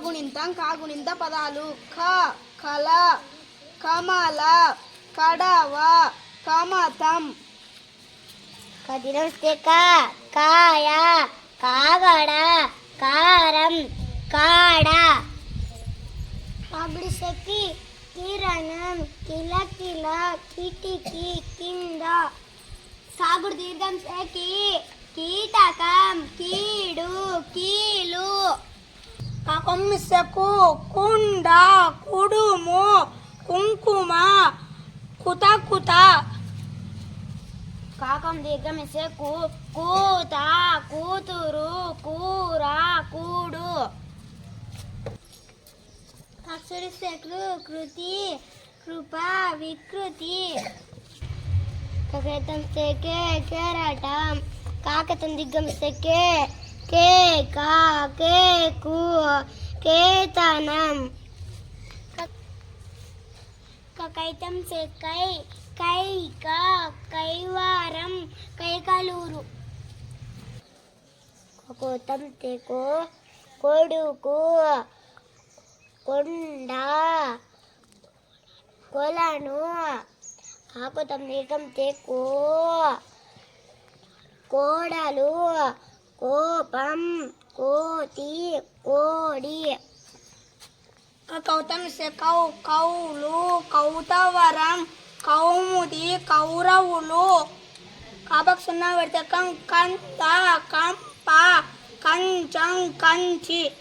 కాగుణింతం కాగుణింత పదాలు. ఖ కల కమల కడవ కమతం. కదిలిస్తే కా కాయ కాగడ కారం కాడ. అభిడిసెకి కిరణం కిలకిల కిటికీ కింద. సాగుడు దీర్ఘం సేకి కీటకం కీడు కీలు కొమ్మిసకు కుండ కుడుము కుంకుమ కుత కుత కాకం కు కూత కూతురు కూర కూడు. అక్షరిస్తే కృ కృతి కృప వికృతి. కకేతం కే కెరటం. కాకతం దిగ్గం కే కేక కేకు కేతనం. కకైతం కై కైక కైవారం కైకలూరు. కోతం తెకో కొడుకు కొండ కొలను. కాకుతం నీకం తెకో కోడలు కోపం కోతి కోడి. కౌతం కౌ కౌలు కౌతవరం కౌముది కౌరవులు. కాబక్ సున్నా పెడితే కం కంత కంప కంచం కంచి.